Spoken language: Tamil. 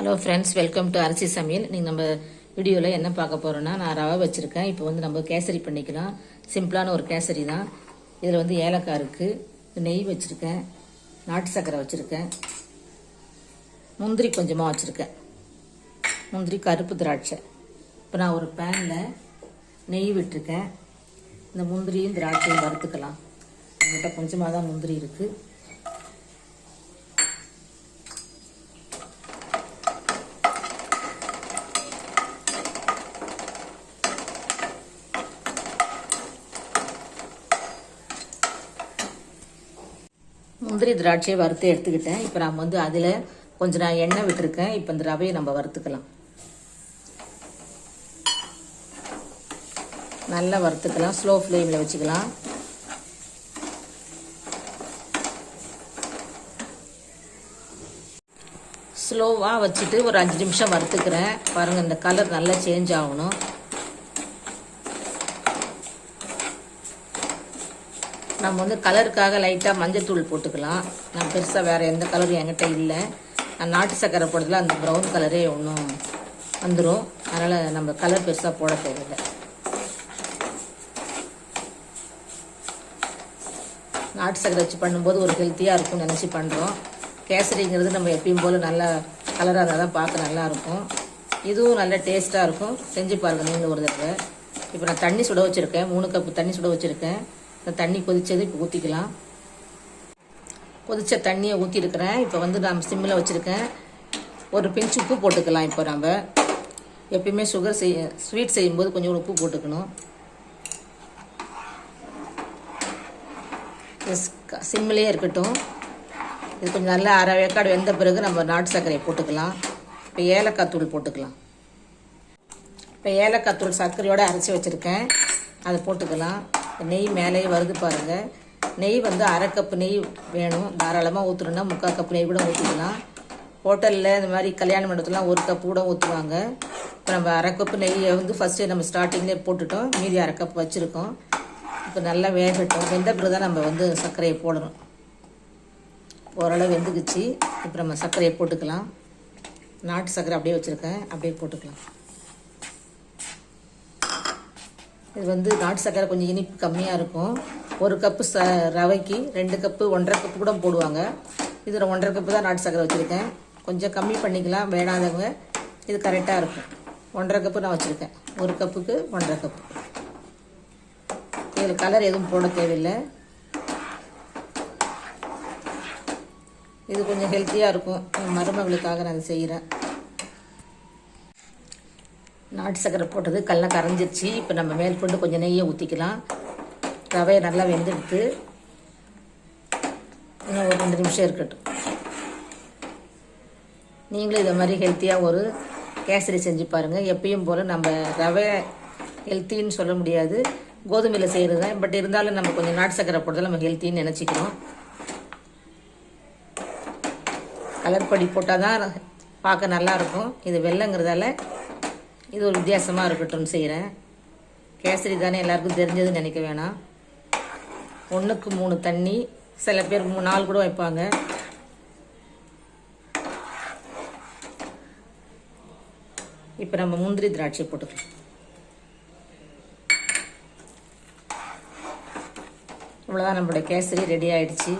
ஹலோ ஃப்ரெண்ட்ஸ் வெல்கம் டு அரிசி சமையல் நீங்கள் நம்ம வீடியோவில் என்ன பார்க்க போகிறோன்னா நான் ரவை வச்சுருக்கேன். இப்போ வந்து நம்ம கேசரி பண்ணிக்கலாம். சிம்பிளான ஒரு கேசரி தான். இதில் வந்து ஏலக்காய் இருக்குது நெய் வச்சுருக்கேன். நாட்டு சர்க்கரை வச்சுருக்கேன். முந்திரி கொஞ்சமாக வச்சுருக்கேன். முந்திரி கருப்பு திராட்சை. இப்போ நான் ஒரு பேனில் நெய் விட்டுருக்கேன். இந்த முந்திரியும் திராட்சையும் வறுத்துக்கலாம். என்கிட்ட கொஞ்சமாக தான் முந்திரி இருக்குது முந்திரி திராட்சையை வறுத்து எடுத்துக்கிட்டேன். இப்போ நம்ம வந்து அதில் கொஞ்சம் நான் எண்ணெய் விட்டுருக்கேன். இப்போ இந்த ரவையை நம்ம வறுத்துக்கலாம். நல்லா வறுத்துக்கலாம். ஸ்லோ ஃப்ளேமில் வச்சுக்கலாம். ஸ்லோவாக வச்சுட்டு ஒரு அஞ்சு நிமிஷம் வறுத்துக்கிறேன். பாருங்கள் இந்த கலர் நல்லா சேஞ்ச் ஆகணும். நம்ம வந்து கலருக்காக லைட்டாக மஞ்சத்தூள் போட்டுக்கலாம். நான் பெருசாக வேறு எந்த கலரும் என்கிட்ட இல்லை. நான் நாட்டு சக்கரை போடுறதுல அந்த ப்ரௌன் கலரே ஒன்றும் வந்துடும் அதனால் நம்ம கலர் பெருசாக போட தேவையில்லை. நாட்டு சக்கரை வச்சு பண்ணும்போது ஒரு ஹெல்த்தியாக இருக்கும்னு நினச்சி பண்ணுறோம் கேசரிங்கிறது நம்ம எப்பயும் போல் நல்லா கலராக இருந்தால் தான் பார்க்க நல்லாயிருக்கும் இதுவும் நல்ல டேஸ்ட்டாக இருக்கும். செஞ்சு பாருங்கள் நீங்களும் ஒரு தடவை. இப்போ நான் தண்ணி சுட வச்சுருக்கேன். மூணு கப்பு தண்ணி சுட வச்சுருக்கேன். தண்ணி கொதித்ததை இப்போ ஊற்றிக்கலாம் கொதித்த தண்ணியை ஊற்றிருக்கிறேன் இப்போ வந்து நான் சிம்மில் வச்சுருக்கேன். ஒரு பிஞ்ச் உப்பு போட்டுக்கலாம் இப்போ நம்ம எப்பயுமே சுகர் செய்ய ஸ்வீட் செய்யும்போது கொஞ்சம் உப்பு போட்டுக்கணும். சிம்மிலே இருக்கட்டும். இது கொஞ்சம் நல்லா அரை வேக்காடு வெந்த பிறகு நம்ம நாட்டு சர்க்கரையை போட்டுக்கலாம். இப்போ ஏலக்காய் தூள் போட்டுக்கலாம். இப்போ ஏலக்காய் தூள் சர்க்கரையோடு அரைச்சி வச்சுருக்கேன். அதை போட்டுக்கலாம். நெய் மேலேயே வருது பாருங்கள் நெய் வந்து அரை கப்பு நெய் வேணும். தாராளமாக ஊற்றுறோன்னா முக்கால் கப்பு நெய் கூட ஊற்றிக்கலாம் ஹோட்டலில் இந்த மாதிரி கல்யாண மண்டபத்துலாம் ஒரு கப்பு கூட ஊற்றுவாங்க இப்போ நம்ம அரை கப்பு நெய்யை வந்து ஃபஸ்ட்டு நம்ம ஸ்டார்டிங்லேயே போட்டுட்டோம். மீதி அரை கப் வச்சுருக்கோம். இப்போ நல்லா வேகட்டும். வெந்த பிறகு தான் நம்ம வந்து சர்க்கரையை போடணும். ஓரளவு வெந்துக்குச்சு. இப்போ நம்ம சர்க்கரையை போட்டுக்கலாம். நாட்டு சர்க்கரை அப்படியே வச்சுருக்கேன். அப்படியே போட்டுக்கலாம். இது வந்து நாட்டு சக்கரை கொஞ்சம் இனிப்பு கம்மியாக இருக்கும். ஒரு கப்பு ச ரவைக்கு ரெண்டு கப்பு ஒன்றரை கப்பு கூட போடுவாங்க. இது ஒன்றரை கப்பு தான் நாட்டு சக்கரை வச்சுருக்கேன். கொஞ்சம் கம்மி பண்ணிக்கலாம் வேணாதவங்க. இது கரெக்டாக இருக்கும். ஒன்றரை கப்பு நான் வச்சுருக்கேன். ஒரு கப்புக்கு ஒன்றரை கப்பு இதில் கலர் எதுவும் போட தேவையில்லை. இது கொஞ்சம் ஹெல்த்தியாக இருக்கும். மருமகளுக்காக நான் செய்கிறேன் நாட்டு சக்கரை போட்டது கல்லாம் கரைஞ்சிருச்சு. இப்போ நம்ம மேல் கொண்டு கொஞ்சம் நெய்யை ஊற்றிக்கலாம் ரவையை நல்லா வெந்தெடுத்து இன்னும் ஒரு ரெண்டு நிமிஷம் இருக்கட்டும். நீங்களும் இதை மாதிரி ஹெல்த்தியாக ஒரு கேசரி செஞ்சு பாருங்கள் எப்பயும் போல் நம்ம ரவை ஹெல்த்தின்னு சொல்ல முடியாது. கோதுமையில் செய்கிறது தான். பட் இருந்தாலும் நம்ம கொஞ்சம் நாட்டு சக்கரை போட்டதில் நம்ம ஹெல்த்தின்னு நினச்சிக்கிறோம். கலர் பொடி போட்டால் தான் பார்க்க நல்லாயிருக்கும் இது வெள்ளைங்கிறதால இது ஒரு வித்தியாசமாக இருக்கட்டும்னு செய்கிறேன் கேசரி தானே எல்லாருக்கும் தெரிஞ்சதுன்னு நினைக்க வேணாம். ஒன்றுக்கு மூணு தண்ணி சில பேர் மூணு நாள் கூட வைப்பாங்க. இப்போ நம்ம முந்திரி திராட்சை போட்டுக்கலாம். இவ்வளோதான் நம்மளுடைய கேசரி ரெடி ஆயிடுச்சு.